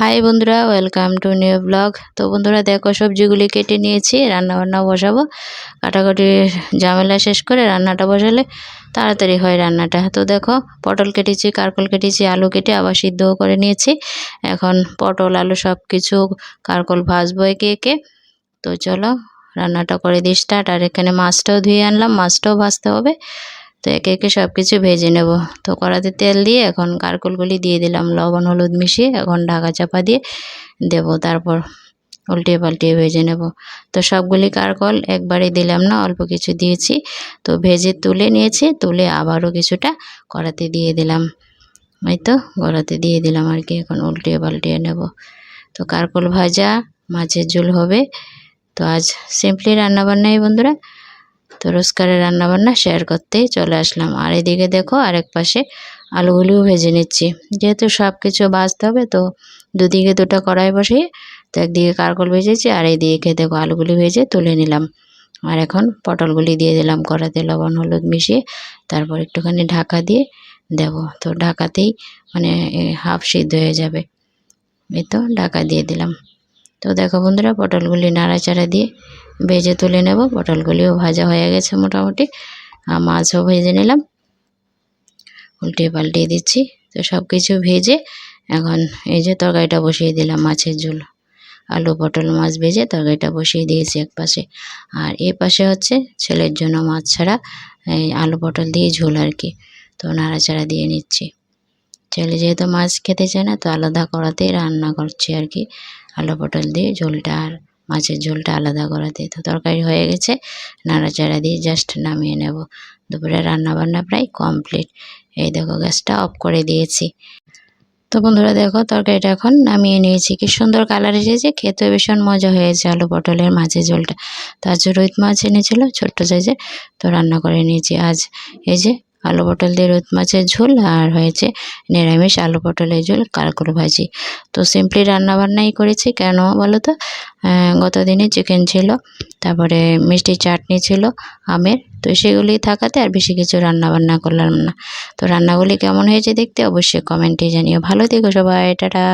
High বন্ধুরা, welcome to new blog. তো বন্ধুরা, দেখো সবজিগুলি কেটে নিয়েছি রান্না বান্না বসাবো। কাটাকাটির ঝামেলা শেষ করে রান্নাটা বসালে তাড়াতাড়ি হয় রান্নাটা। তো দেখো, পটল কেটেছি, কারকল কেটেছি, আলু কেটে আবার সিদ্ধও করে নিয়েছি। এখন পটল, আলু সব কিছু কারকল ভাজবো একে একে। তো চলো, রান্নাটা করে দিই স্টার্ট। আর এখানে মাছটাও ধুয়ে আনলাম, মাছটাও ভাজতে হবে। তো একে একে সব কিছু ভেজে নেব। তো কড়াতে তেল দিয়ে এখন কারকলগুলি দিয়ে দিলাম, লবণ, হলুদ মিশিয়ে এখন ঢাকা চাপা দিয়ে দেব, তারপর উল্টিয়ে পাল্টিয়ে ভেজে নেব। তো সবগুলি কারকল একবারে দিলাম না, অল্প কিছু দিয়েছি। তো ভেজে তুলে নিয়েছি, তুলে আবারও কিছুটা কড়াতে দিয়ে দিলাম। এই তো, কড়াতে দিয়ে দিলাম আর কি, এখন উল্টিয়ে পাল্টিয়ে নেব। তো কারকল ভাজা, মাছের ঝোল হবে। তো আজ সিম্পলি রান্নাবান্নাই বন্ধুরা। তো রোজকারের রান্নাবান্না শেয়ার করতেই চলে আসলাম। আর এদিকে দেখো আরেক পাশে আলুগুলিও ভেজে নিচ্ছি। যেহেতু সব কিছু বাজতে হবে, তো দুদিকে দুটো কড়াই বসিয়ে তো একদিকে কারকল ভেজেছি আর এইদিকে দেখো আলুগুলি ভেজে তুলে নিলাম। আর এখন পটলগুলি দিয়ে দিলাম কড়াতে লবণ, হলুদ মিশিয়ে তারপর একটুখানি ঢাকা দিয়ে দেব। তো ঢাকাতেই মানে হাফ সিদ্ধ হয়ে যাবে। এই তো ঢাকা দিয়ে দিলাম। তো দেখো বন্ধুরা, পটলগুলি নাড়াচাড়া দিয়ে ভেজে তুলে নেব। পটলগুলিও ভাজা হয়ে গেছে মোটামুটি। আর মাছও ভেজে নিলাম। উল্টিয়ে পাল্টিয়ে দিচ্ছি। তো সব কিছু ভেজে এখন এই যে তরকারিটা বসিয়ে দিলাম মাছের ঝোল। আলু পটল মাছ ভেজে তরকারিটা বসিয়ে দিয়েছি এক পাশে। আর এ পাশে হচ্ছে ছেলের জন্য মাছ ছাড়া এই আলু পটল দিয়ে ঝোল আর কি। তো নাড়াচাড়া দিয়ে নিচ্ছি। ছেলে যেহেতু মাছ খেতে চায় না, তো আলাদা করাতেই রান্না করছি আর কি। আলু পটল দিয়ে ঝোলটা আর মাছের ঝোলটা আলাদা করাতে তো তরকারি হয়ে গেছে, নাড়াচাড়া দিয়ে জাস্ট নামিয়ে নেব। দুপুরে রান্না বান্না প্রায় কমপ্লিট এই দেখো, গ্যাসটা অফ করে দিয়েছি। তো বন্ধুরা দেখো, তরকারিটা এখন নামিয়ে নিয়েছি। কি সুন্দর কালার এসেছে, খেতে ভীষণ মজা হয়েছে আলু পটলের মাছের ঝোলটা। তার জন্য রুই মাছ এনেছিল, ছোট্ট সাইজের তো রান্না করে নিয়েছি। আজ এই যে আলু পটল দিয়ে রুই মাছের ঝোল আর হয়েছে নিরামিষ আলু পটলের ঝোল কারকুর ভাজি। তো সিম্পলি রান্নাবান্নাই করেছি, কেন বলো তো? গত দিনে চিকেন ছিল, তারপরে মিষ্টি চাটনি ছিল, আমের, তো সেগুলি থাকাতে আর বেশি কিছু রান্নাবান্না করলাম না। তো রান্নাগুলি কেমন হয়েছে দেখতে অবশ্যই কমেন্টে জানিও। ভালো থেকো সবাই, টাটা।